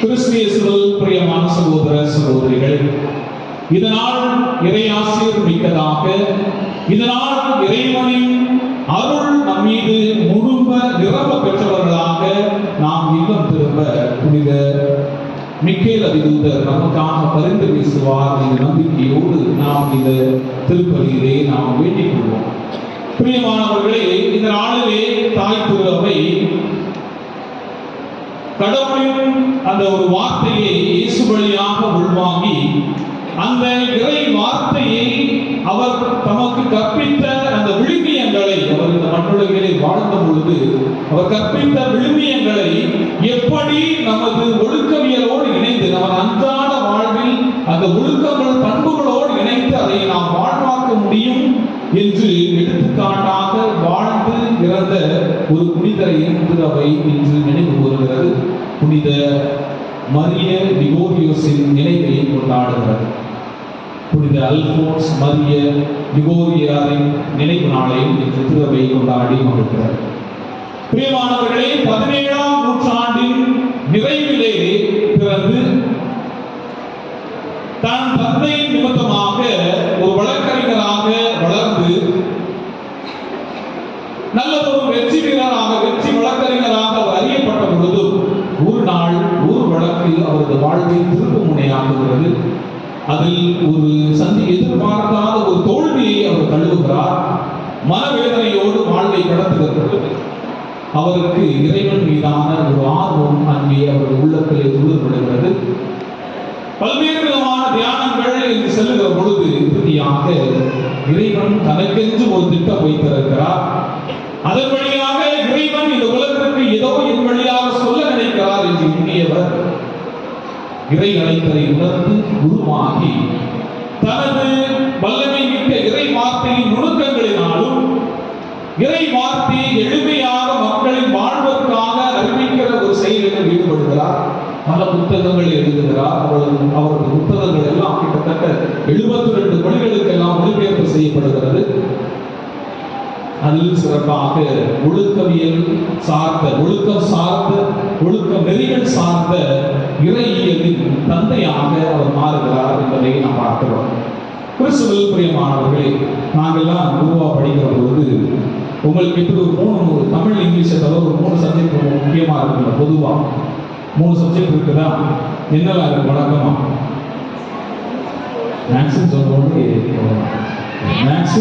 கிறிஸ்தியசுகள் பிரியமான சகோதர சகோதரிகள் இதனால் இறையாசிரியர் மிக்கதாக இதனால் இறைவனின் அருள் நம் மீது முழும்ப நிரம்ப பெற்றவர்களாக நாம் இல்லம் திரும்ப புனித மிக்கேல் அதிதூதர் நமக்காக பரிந்து பேசுவார் என்ற நம்பிக்கையோடு நாம் இந்த திருப்பதியிலே நாம் வேண்டிக் கொள்வோம். பிரியமானவர்களே இந்த நாளிலே தாய் திரு கடவுளின் அந்த ஒரு வார்த்தையை இயேசு வழியாக உள்வாங்கி அந்த இறை வார்த்தையை அவர் தமக்கு கற்பித்த அந்த விழுமியங்களை அவர் இந்த மண்ணுலகிலே வாழ்ந்த பொழுது அவர் கற்பித்த விழுமியங்களை எப்படி நமது ஒழுக்கவியலோடு இணைந்து நமது அன்றாட வாழ்வில் அந்த ஒழுக்கங்கள் பண்புகளோடு இணைத்து அதை நாம் வாழ்வாக்க முடியும்? என்று எடுத்துக்காட்டாக வாழ்ந்து இறந்த ஒரு புனிதரை திரு என்று இன்று நினைவு கூறுகிறது. புனித மரிய டிகோரியோஸின் நினைவை கொண்டாடுகிறது. புனித அல்போன்ஸ் மரிய டிகோரியாரின் நினைவு நாளையும் இன்று திருவை கொண்டாடி மகிழ்கிறார். பிரியமானவர்களே பதினேழாம் நூற்றாண்டின் நிறைவிலே பிறந்து தன் தந்தையின் நிமித்தமாக ஒரு வழக்கறிஞராக வளர்ந்து நல்லதொரு வெற்றி வீரராக வெற்றி வழக்கறிஞராக அவர் அறியப்பட்ட பொழுது ஒரு நாள் ஒரு வழக்கில் அவரது வாழ்வை திருப்பு முனையாக்குகிறது. அதில் ஒரு சந்தி எதிர்பார்க்காத ஒரு தோல்வியை அவர் தழுவுகிறார். மனவேதனையோடு வாழ்வை கடத்துகிறது அவருக்கு இறைவன் மீதான ஒரு ஆர்வம் அங்கே அவரது உள்ளத்திலே துளிர்படுகிறது பல்வேறு விதமான தியானங்கள் என்று செல்லுகிற பொழுது இறுதியாக இறைவன் தனக்கென்று ஒரு திட்டம் வைத்திருக்கிறார். அதன் வழியாக இறைவன் இந்த உலகத்திற்கு ஏதோ என் வழியாக சொல்ல நினைக்கிறார் என்று எண்ணியவர். இறை அழைப்பதை உணர்ந்து குருவாகி தனது வல்லமை மிக்க இறை வார்த்தையின் நுணுக்கங்களினாலும் இறை வார்த்தை எளிமையாக மக்களின் வாழ்வதற்காக அறிவிக்கிற ஒரு செயலில் ஈடுபடுகிறார் பல புத்தகங்கள் எழுதுகிறார். அவரது அவரது புத்தகங்கள் எல்லாம் கிட்டத்தட்ட எழுபத்தி ரெண்டு மொழிகளுக்கெல்லாம் மொழிபெயர்ப்பு செய்யப்படுகிறது. அதில் சிறப்பாக ஒழுக்கவியல் சார்ந்த ஒழுக்கம் சார்ந்த ஒழுக்க நெறிகள் சார்ந்த இறையியலின் தந்தையாக அவர் மாறுகிறார் என்பதை நாம் பார்க்கிறோம். கிறிஸ்துவில் பிரியமானவர்களே நாங்கள்லாம் குருவா படிக்கிற பொழுது உங்களுக்கு எப்படி ஒரு மூணு ஒரு தமிழ் இங்கிலீஷை தவிர ஒரு மூணு சப்ஜெக்ட் ரொம்ப முக்கியமாக இருக்குல்ல பொதுவாக மூணு சப்ஜெக்ட் இருக்குதா? என்னெல்லாம் இருக்கு? வழக்கமாக மேக்ஸ் சொல்லுவோம் மேக்ஸ்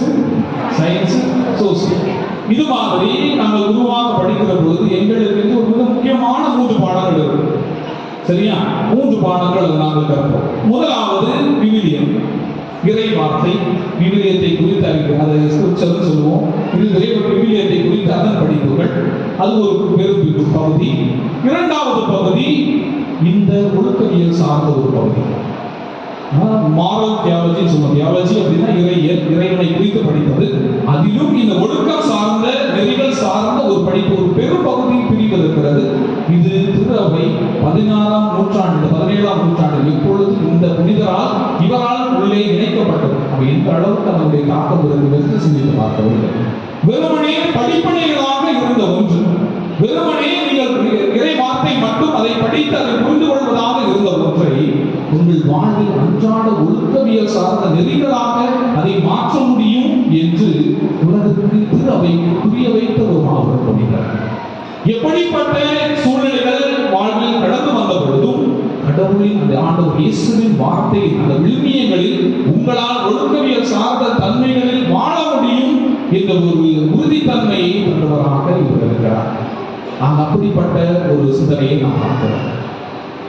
சயின்ஸ் சோசியல் இது மாதிரி நாங்கள் குருவாக படிக்கிற பொழுது எங்களுக்கு வந்து ஒரு மிக முக்கியமான மூன்று பாடங்கள் இருக்கு. சரியா? மூன்று பாடங்கள் நாங்கள் கற்போம் முதலாவது விவிலியம். இறை வார்த்தை விவிலியத்தை குறித்து அறிவு அதை ஸ்கிரிப்சர் சொல்லுவோம். இதுவரை ஒரு விவிலியத்தை குறித்து அதன் படிப்புகள். அது ஒரு பெரும் பகுதி. இரண்டாவது பகுதி இந்த ஒழுக்கவியல் சார்ந்த ஒரு பகுதி. மாரல் தியாலஜி சொல்லுவோம். தியாலஜி அப்படின்னா இறை இறைவனை குறித்து படிப்பது. அதிலும் இந்த ஒழுக்கம் சார்ந்த நெறிகள் சார்ந்த ஒரு படிப்பு ஒரு பெரும் பகுதியில் பிரிவு இருக்கிறது இது திருவை பதினாறாம் நூற்றாண்டு பதினேழாம் நூற்றாண்டு எப்பொழுது இந்த புனிதரால் இவரால் உள்ளே இணைக்கப்பட்டது. அவை எந்த அளவுக்கு அதனுடைய தாக்கம் இருக்கிறது என்று சிந்தித்து பார்க்கவில்லை வெறுமனே படிப்பனைகளாக இருந்த ஒன்று. வெறுமனே நீங்கள் இறை வார்த்தை மட்டும் அதை படித்து அதை புரிந்து வாழ்வில் அன்றாட ஒழுக்கவியல் சார்ந்த நெறிகளாக அதை மாற்ற முடியும் என்று உலகத்திற்கு திரு அவை புரிய வைத்த ஒரு மாபெரும் பணிகள் எப்படிப்பட்ட சூழ்நிலைகள் வாழ்வில் கடந்து வந்த பொழுதும் கடவுளின் அந்த ஆண்டவர் இயேசுவின் வார்த்தை அந்த விழுமியங்களில் உங்களால் ஒழுக்கவியல் சார்ந்த தன்மைகளில் வாழ முடியும் என்ற ஒரு உறுதித்தன்மையை கொண்டவராக இவர் இருக்கிறார். நாங்கள் அப்படிப்பட்ட ஒரு சிந்தனையை நாம் பார்க்கிறோம்.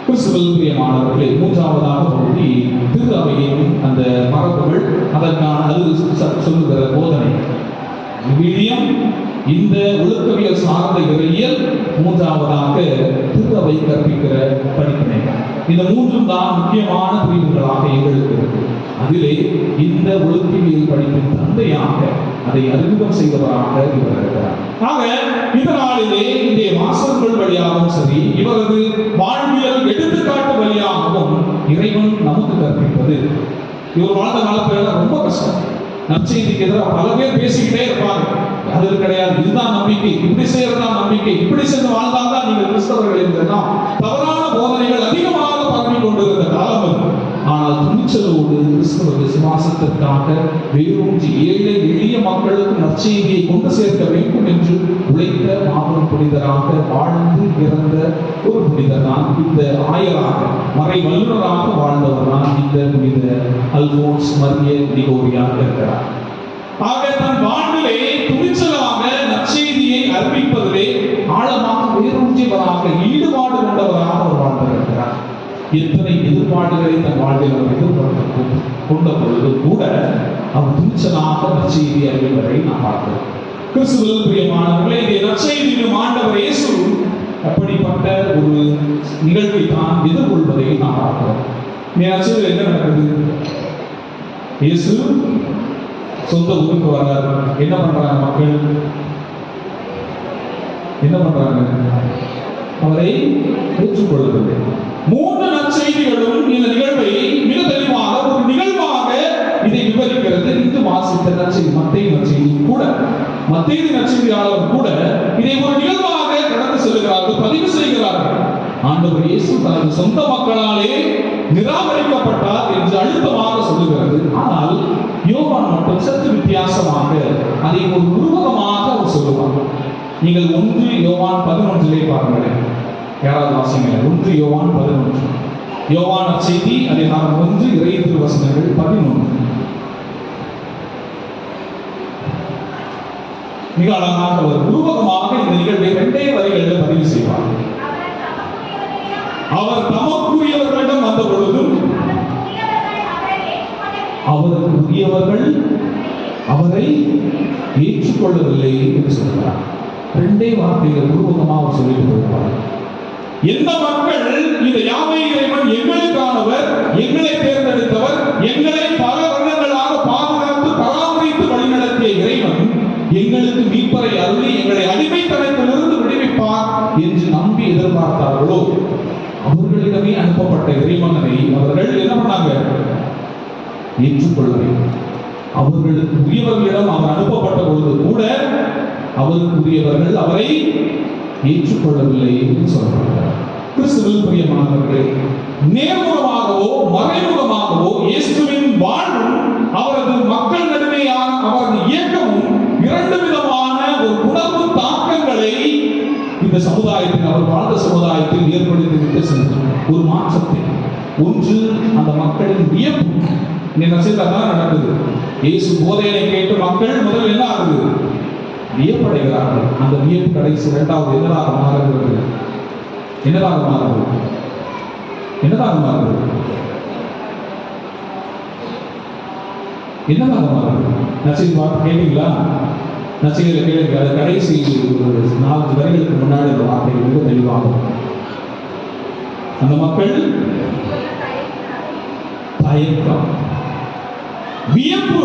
கிறிஸ்துவில் பிரியமானவர்களே மூன்றாவதாக பகுதி திரு அவையின் அந்த மரபுகள் அதற்கான அது ச- சொல்லுகிற போதனை. விவிலியம் இந்த ஒழுக்கவியல் சார்ந்த இறையியல் மூன்றாவதாக திரு அவை கற்பிக்கிற படிப்பினை. இந்த மூன்றும் தான் முக்கியமான பிரிவுகளாக எங்களுக்கு அதிலே இந்த ஒழுக்கவியல் படிப்பின் தந்தையாக அதை அறிமுகம் செய்தவராக இவர் இருக்கிறார். ஆக இந்த இன்றைய வாசகங்கள் வழியாகவும் சரி இவரது வாழ்வியல் எடுத்துக்காட்டு வழியாகவும் இறைவன் நமக்கு கற்பிப்பது. இவர் வாழ்ந்த காலத்துல ரொம்ப கஷ்டம். நற்செய்திக்கு எதிராக பல பேர் பேசிக்கிட்டே இருப்பாங்க அது கிடையாது. இதுதான் நம்பிக்கை. இப்படி செய்யறதுதான் நம்பிக்கை. இப்படி சென்று வாழ்ந்தால்தான் விசுவாசத்திற்காக வேரூன்றி ஏழை எளிய மக்களுக்கு நற்செய்தியை கொண்டு சேர்க்க வேண்டும் என்று உழைத்த மாபெரும் புனிதராக வாழ்ந்து இறந்த ஒரு புனிதர் தான் இந்த ஆயராக மறை வல்லுநராக வாழ்ந்தவர் தான் இந்த புனித அல்போன்ஸ் மரிய நிகோரியாக இருக்கிறார் ஆக தன் வாழ்விலே துணிச்சலாக நற்செய்தியை அறிவிப்பதிலே ஆழமாக வேரூன்றியவராக ஈடுபாடு கொண்டவராக அவர் வாழ்ந்திருக்கிறார். எத்தனை எதிர்பாடுகளை தன் வாழ்வில் அவர் எதிர்பார்த்து கொண்ட பொழுது கூட அவர் துணிச்சலாக நற்செய்தி அறிவிப்பதை நாம் பார்க்கிறோம் கிறிஸ்துவில் பிரியமானவர்களே இதை நற்செய்தியிலும் ஆண்டவர் இயேசு அப்படிப்பட்ட ஒரு நிகழ்வை தான் எதிர்கொள்வதை நாம் பார்க்கிறோம் இந்த என்ன நடக்குது? இயேசு சொந்த ஊருக்கு வர்றார். என்ன பண்றாங்க மக்கள்? என்ன பண்றாங்க? அவரை ஏற்றுக்கொள்ளவில்லை. மூன்று நற்செய்திகளும் இந்த நிகழ்வை இதை இந்து வாசித்த நற்செய்தி மத்திய நற்செய்தி கூட மத்திய நற்செய்தியாளர் கூட இதை ஒரு நிகழ்வாக கடந்து செல்கிறார்கள் பதிவு செய்கிறார்கள். ஆண்டவர் இயேசு தனது சொந்த மக்களாலே நிராகரிக்கப்பட்டார் என்று அழுத்தமாக சொல்லுகிறது. ஆனால் யோவான் மட்டும் சற்று வித்தியாசமாக அதை ஒரு உருவகமாக அவர் சொல்லுவார். நீங்கள் ஒன்று யோவான் பதினொன்றிலே பாருங்களேன். யாராவது வாசிங்க ஒன்று யோவான் பதினொன்று. யோவான செய்தி அதிகாரம் ஒன்று இறை திருவசனங்கள் பதினொன்று. மிக அழகாக ஒரு உருவகமாக இந்த நிகழ்வை இரண்டே வரிகளில் பதிவு செய்வார். அவர் தமக்குரியவர்களிடம் வந்த பொழுதும் அவருக்கு உரியவர்கள் அவரை ஏற்றுக்கொள்ளவில்லை என்று சொல்கிறார். ரெண்டே வார்த்தைகள் உருவகமாக அவர் சொல்லிட்டு போகிறார் எந்த மக்கள் இந்த யாவை இறைவன் எங்களுக்கானவர் எங்களை தேர்ந்தெடுத்தவர் எங்களை பல அவர்களிடமே அனுப்பப்பட்ட இறைமகனை அவர்கள் என்ன பண்ணாங்க? ஏற்றுக்கொள்ளவே அவர்களுக்கு உரியவர்களிடம் அவர் அனுப்பப்பட்ட பொழுது கூட அவருக்குரியவர்கள் அவரை ஏற்றுக்கொள்ளவில்லை என்று சொல்லப்படுகிறார். கிறிஸ்துவில் பிரியமானவர்களே நேர்முகமாகவோ மறைமுகமாகவோ இயேசுவின் வாழ்வும் அவரது மக்கள் நடுமையான அவரது இயக்கமும் இரண்டு விதமான ஒரு உணர்வு தாக்கங்களை இந்த சமுதாயத்தில் அவர் வாழ்ந்த சமுதாயத்தில் ஏற்படுத்தி ஒரு மாற்றத்தை. ஒன்று அந்த மக்களின் வியப்பு. என்ன தான் நடக்குது. இயேசு போதையை கேட்டு மக்கள் முதல் என்ன ஆகுது? வியப்படைகிறார்கள். அந்த வியப்பு கடைசி இரண்டாவது என்னதாக மாறுகிறது? என்னதாக மாறுகிறது? என்னதாக மாறுகிறது? என்னதாக மாறுகிறது? நச்சை பார்த்து கேட்டீங்களா? நச்சைகளை கேளுங்க அது கடைசி நாலு நாலஞ்சு முன்னாடி வார்த்தை மிக தெளிவாகும். அந்த மக்கள் தயக்கம் வியப்பு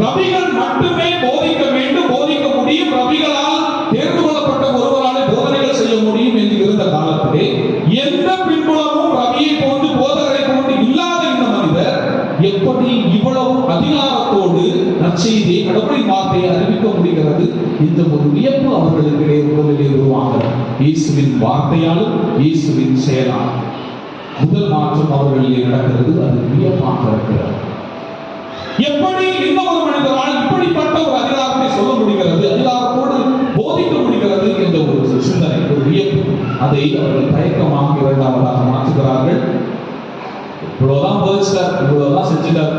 ரவிகள் மட்டுமே போதிக்க வேண்டும் போதிக்க முடியும். ரவிகளால் தேர்ந்து கொள்ளப்பட்ட ஒருவராலே போதனைகள் செய்ய முடியும் என்று இருந்த காலத்திலே எந்த பின்புலமும் ரவியை போன்று போதகரை போன்று இல்லாத இந்த மனிதர் எப்படி இவ்வளவு அதிகாரத்தோடு நற்செய்தியை கடவுளின் வார்த்தையை அறிவிக்க முடிகிறது இந்த ஒரு வியப்பு அவர்களுக்கிடையே முதலிலே உருவாகிறது இயேசுவின் வார்த்தையாலும் இயேசுவின் செயலால் முதல் மாற்றம் அவர்களிலே நடக்கிறது அது வியப்பாக இருக்கிறது. எப்படி இந்த ஒரு மனிதரால் இப்படிப்பட்ட ஒரு அதிகாரத்தை சொல்ல முடிகிறது அதிகாரத்தோடு போதிக்க முடிகிறது என்ற ஒரு சிந்தனை ஒரு வியப்பு. அதை அவர்கள் தயக்கமாக இரண்டாவதாக மாற்றுகிறார்கள். இவ்வளவுதான் போதிச்சிட்டார் இவ்வளவுதான் செஞ்சிட்டார்.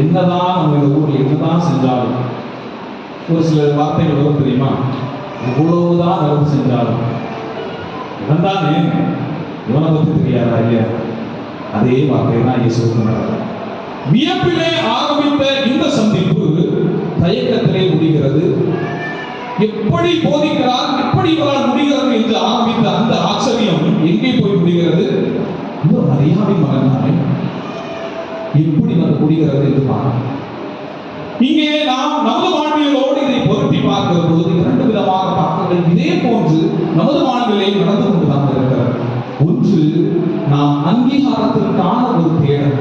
என்னதான் நம்ம இந்த ஊர்ல என்னதான் செஞ்சாலும். ஒரு சில வார்த்தைகள் வரும் தெரியுமா? இவ்வளவுதான் நடந்து செஞ்சாலும். இவன் தானே இவனை பற்றி தெரியாதா இல்லையா? அதே வார்த்தை தான் இயேசு வியப்பிலே ஆரம்பித்த இந்த சந்திப்பு தயக்கத்திலே முடிகிறது. எப்படி போதிக்கிறார் எப்படி இவரால் முடிகிறது என்று ஆரம்பித்த அந்த ஆச்சரியம் எங்கே போய் முடிகிறது? இவர் மரியாதை மகன் தானே எப்படி வந்து முடிகிறது என்று பாருங்கள் இங்கே நாம் நமது வாழ்வியலோடு பார்க்கிற பொழுது இரண்டு விதமான தாக்கங்கள் இதே போன்று நமது வாழ்விலே நடந்து கொண்டு இருக்கிறது ஒன்று நாம் அங்கீகாரத்திற்கான ஒரு தேடல்.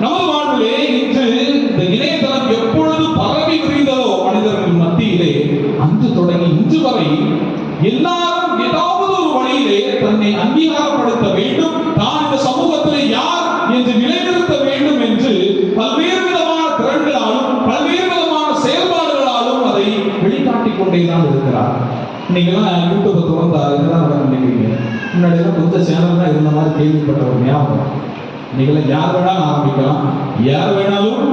நமது வாழ்விலே இன்று இந்த இணையதளம் எப்பொழுது பரவி விரிந்ததோ மனிதர்கள் மத்தியிலே அன்று தொடங்கி இன்று வரை எல்லாரும் ஏதாவது ஒரு வழியிலே தன்னை அங்கீகாரப்படுத்த இன்னைக்கெல்லாம் யூடியூப்பை தொடர்ந்து இதெல்லாம் நடக்க நினைக்கிறீங்க முன்னாடியெல்லாம் கொஞ்சம் சேனல் தான் இருந்த மாதிரி கேள்விப்பட்ட ஒரு ஞாபகம். இன்னைக்கெல்லாம் யார் வேணாலும் ஆரம்பிக்கலாம். யார் வேணாலும்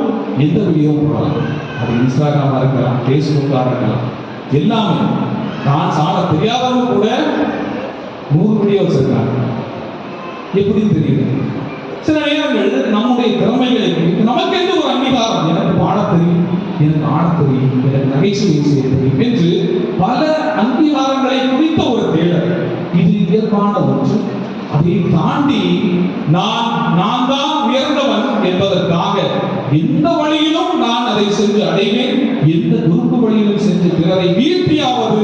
எந்த வீடியோவும் போடலாம். அது இன்ஸ்டாகிராமாக இருக்கலாம் ஃபேஸ்புக்காக இருக்கலாம். எல்லாமே நான் சாட தெரியாதவங்க கூட நூறு வீடியோ வச்சிருக்காங்க. எப்படி தெரியுது சில நேரங்கள் நம்முடைய திறமைகளை நமக்கு எந்த எனக்கு ஆட தெரியும் எனக்கு நகைச்சுவை செய்ய தெரியும் என்று பல அங்கீகாரங்களை குறித்த ஒரு தேடல். இது இயல்பான ஒன்று. அதை தாண்டி நான் நான் தான் உயர்ந்தவன் என்பதற்காக எந்த வழியிலும் நான் அதை சென்று அடைவேன்? எந்த குறுக்கு வழியிலும் சென்று பிறரை வீழ்த்தியாவது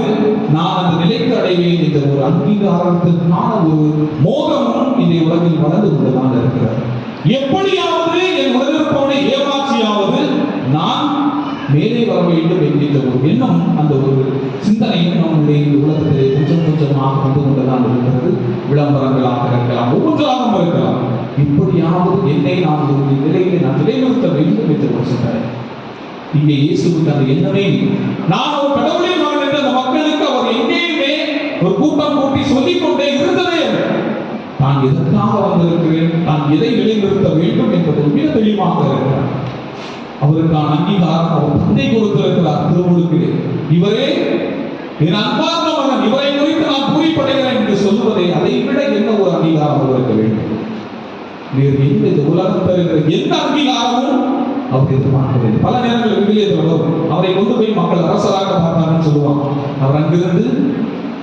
நான் அந்த நிலைக்கு அடைவேன் என்ற ஒரு அங்கீகாரத்திற்கான ஒரு மோகமும் இந்த உலகில் வளர்ந்து கொண்டுதான் இருக்கிறார் எப்படியாவது என் உடலிருப்பவனை ஏமா மேலே வர வேண்டும் என்கின்ற ஒரு எண்ணம் அந்த ஒரு சிந்தனையும் நம்முடைய உலகத்திலே கொஞ்சம் கொஞ்சமாக வந்து கொண்டுதான் இருக்கிறது. விளம்பரங்களாக இருக்கலாம் ஒவ்வொன்றாகவும் இருக்கலாம். இப்படியாவது என்னை நான் ஒரு நிலையிலே நான் நிலைநிறுத்த வேண்டும் என்று ஒரு சிந்தனை. இங்கே இயேசுக்கு அந்த எண்ணமே நான் ஒரு கடவுளின் மகன் என்று அந்த மக்களுக்கு அவர் எங்கேயுமே ஒரு கூட்டம் கூட்டி சொல்லிக் கொண்டே இருந்ததே நான் எதற்காக வந்திருக்கிறேன்? நான் எதை நிலைநிறுத்த வேண்டும் என்பது மிக தெளிவாக இருக்கிறார் அவருக்கான அங்கீகாரம் அவர் தந்தை கொடுத்திருக்கிறார் திருமுழுக்கிலே இவரே என் அன்பார்ந்த மகன் இவரை குறித்து நான் பூரிப்படைகிறேன் என்று சொல்வதை அதை விட என்ன ஒரு அங்கீகாரம் அவருக்கு வேண்டும்? வேறு எந்த இந்த உலகம் தருகிற எந்த அங்கீகாரமும் அவர் எதிர்பார்க்கவில்லை பல நேரங்களில் வெளியே தொடரும். அவரை கொண்டு போய் மக்கள் அரசராக பார்த்தாங்கன்னு சொல்லுவாங்க. அவர் அங்கிருந்து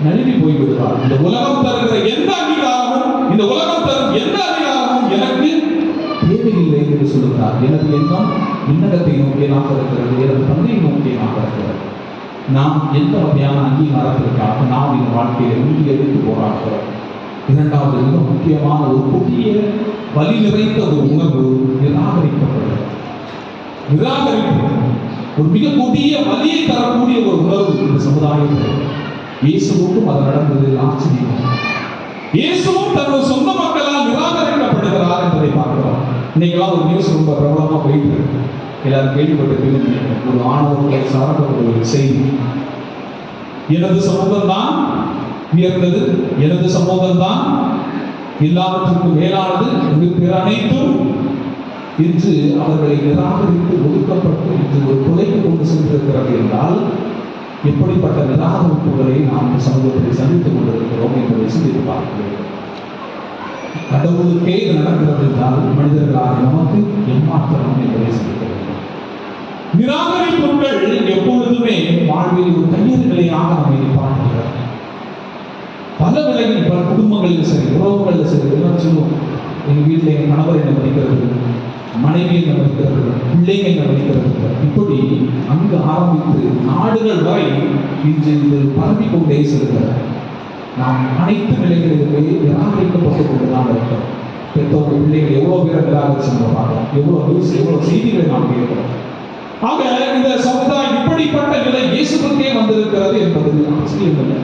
நழுவி போய்விடுவார். இந்த உலகம் தருகிற எந்த அங்கீகாரமும் இந்த உலகம் தரும் எந்த அங்கீகாரமும் எனக்கு தேவையில்லை என்று சொல்லுகிறார். எனது எண்ணம் விண்ணகத்தை நோக்கியதாக இருக்கிறது எனது தந்தையை நோக்கியதாக இருக்கிறது நாம் எந்த வகையான அங்கீகாரத்திற்காக நாம் இந்த வாழ்க்கையை உறுதி எடுத்து போராடுகிறோம்? இரண்டாவது மிக முக்கியமான ஒரு புதிய வலி நிறைந்த ஒரு உணர்வு நிராகரிக்கப்படுகிறது. நிராகரிப்பு ஒரு மிக புதிய வலியை தரக்கூடிய ஒரு உணர்வு இந்த சமுதாயத்தில். இயேசுவுக்கும் அது நடந்தது. ஆச்சரியம். இயேசுவும் தனது சொந்த மக்களால் நிராகரிக்கப்படுகிறார் என்பதை பார்க்கிறோம். இன்னைக்கெல்லாம் ஒரு நியூஸ் ரொம்ப பிரபலமாக போயிட்டு இருக்கு. எல்லாரும் கேள்விப்பட்டிருப்பீங்க ஒரு ஆணவத்தை சார்ந்த ஒரு செய்தி. எனது சமூகம் தான் உயர்ந்தது எனது சமூகம் தான் எல்லாவற்றுக்கும் மேலானது இது பிற அனைத்தும் என்று அவர்களை நிராகரித்து ஒதுக்கப்பட்டு இன்று ஒரு கொலைக்கு கொண்டு சென்றிருக்கிறது என்றால் எப்படிப்பட்ட நிராகரிப்புகளை நாம் சமூகத்தை சமூகத்தில் சந்தித்துக் கொண்டிருக்கிறோம் என்பதை சிந்தித்து பார்க்க வேண்டும் கடவுளுக்கே இது நடக்கிறது என்றால் மனிதர்களாக நமக்கு ஏமாற்றம் என்பதை சிந்திக்க நிராகரிப்புகள் எப்பொழுதுமே வாழ்வில் ஒரு கையறு நிலையாக அமைதி நிப்பாட்டுகிறது பல நிலையில் பல குடும்பங்களில் சரி உறவுகளில் சரி எல்லாம் சொல்லுவோம் எங்க வீட்டில் என் கணவர் என்ன படிக்கிறது மனைவி என்ன படிக்கிறது பிள்ளைங்க என்ன படிக்கிறது. இப்படி அங்கு ஆரம்பித்து நாடுகள் வரை இன்று இது பரவிக்கொண்டே செல்கிறார் நாம் அனைத்து நிலைகளிலுமே நிராகரிக்கப்பட்டு கொண்டுதான் இருக்கிறோம். பெற்றோர்கள் பிள்ளைகள் எவ்வளவு பேரை நிராகரிச்சு நம்ம எவ்வளவு நியூஸ் எவ்வளவு செய்திகளை நாம் கேட்கிறோம். ஆக இந்த சமுதாயம் இப்படிப்பட்ட நிலை இயேசுக்கே வந்திருக்கிறது என்பது அவசியமில்லை இல்லை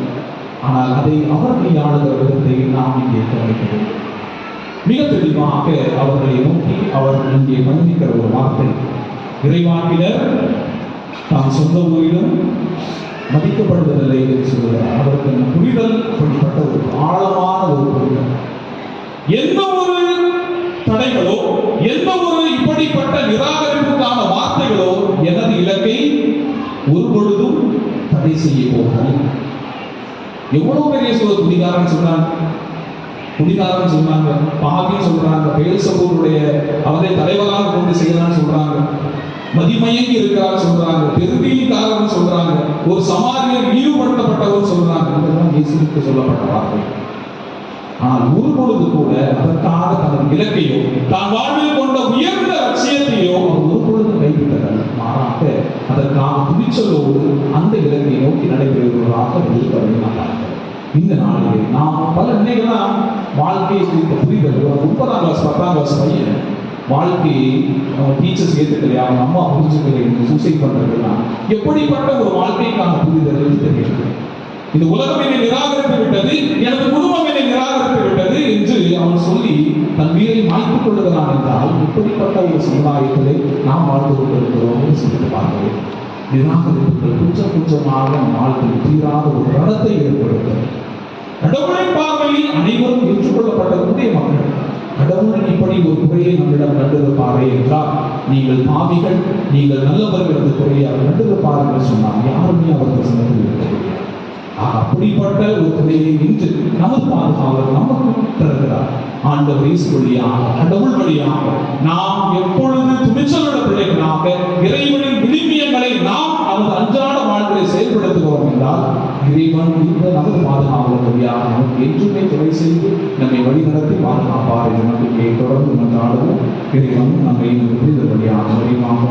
ஆனால் அதை அவர் கையாளுகிற விதத்தை நாம் இங்கே கவனிக்கிறோம். மிக தெளிவாக அவர்களை நோக்கி அவர் இங்கே கவனிக்கிற ஒரு வார்த்தை. இறைவாக்கினர் தான் சொந்த ஊரிலும் மதிக்கப்படுவதில்லை என்று சொல்கிறார். அவருக்கு புரிதல் அப்படிப்பட்ட ஒரு ஆழமான ஒரு புரிதல். எந்த ஒரு தடைகளோ எந்த ஒரு இப்படிப்பட்ட நிராகரிப்புக்கான வார்த்தைகளோ எனது இலக்கை ஒரு பொழுதும் தடை செய்ய போவதில்லை. எவ்வளவு பெரிய சொல்ல குடிகாரன் சொன்னாங்க குடிகாரன் சொன்னாங்க. பாவின்னு சொல்றாங்க. பேல்சபூருடைய அவரை தலைவராக கொண்டு செய்யலாம்னு சொல்றாங்க. மதிமயங்கி இருக்கிறார் சொல்றாங்க. பெருமையின் காரணம் சொல்றாங்க. ஒரு சமாரியர் இழிவுபடுத்தப்பட்டவர் சொல்றாங்க. இதெல்லாம் இயேசுவுக்கு சொல்லப்பட்ட வார்த்தை. ஆனால் ஒரு பொழுது கூட அதற்காக தனது இலக்கையோ தான் வாழ்வில் கொண்ட உயர்ந்த லட்சியத்தையோ அவர் ஒரு பொழுது கைவிட்டதல்ல. மாறாக அதற்கான துணிச்சலோடு அந்த இலக்கை நோக்கி நடைபெறுவதாக இருப்பதை நான் இந்த நாளிலே நாம் பல நிலைகளாம் வாழ்க்கையை குறித்த புரிதல் ஒரு முப்பதாம் கிளாஸ் பத்தாம் கிளாஸ் பையன் வாழ்க்கையை நம்ம டீச்சர்ஸ் ஏற்றுக்கலையா அவங்க அம்மா புரிஞ்சுக்கலை சூசைட் பண்ணுறதுனா எப்படிப்பட்ட ஒரு வாழ்க்கைக்கான புரிதல் என்று இந்த உலகம் என்னை நிராகரித்து விட்டது எனது குடும்பம் என்னை நிராகரித்து விட்டது என்று அவன் சொல்லி தன் உயிரை மாய்த்துக் கொள்ளுகிறான் என்றால் இப்படிப்பட்ட ஒரு சமுதாயத்திலே நாம் வாழ்ந்து கொண்டிருக்கிறோம் என்று சொல்லிட்டு பார்க்கிறேன் நிராகரிப்புகள் கொஞ்சம் கொஞ்சமாக நம் தீராத ஒரு ரணத்தை ஏற்படுத்தும். கடவுளின் பார்வையில் அனைவரும் ஏற்றுக்கொள்ளப்படக்கூடிய மக்கள். கடவுள் இப்படி ஒரு குறையை நம்மிடம் கண்டிருப்பாரே என்றால் நீங்கள் பாவிகள் நீங்கள் நல்லவர்கள் அந்த குறையை அவர் கண்டிருப்பார்கள் சொன்னால் யாருமே அவர்கள் சொன்னது அப்படிப்பட்ட ஒரு குறையை இன்று நமது பாதுகாவலர் நமக்கு தருகிறார். ஆண்டவர் இயேசு வழியாக கடவுள் வழியாக நாம் எப்பொழுது துணிச்சலுள்ள பிள்ளைகளாக இறைவனின் விழுமியங்களை நாம் நமது செயல்படுத்துகிறோம் என்றால் இறைவன் இந்த நமது பாதுகாவலர் நமக்கு என்றுமே துணை செய்து நம்மை வழிநடத்தி பாதுகாப்பார் என்ற நம்பிக்கையை தொடர்ந்து மன்றாடுவோம். இறைவன் நம்மை புரிந்தபடியாக புரிதல் வழியாக விரைவாக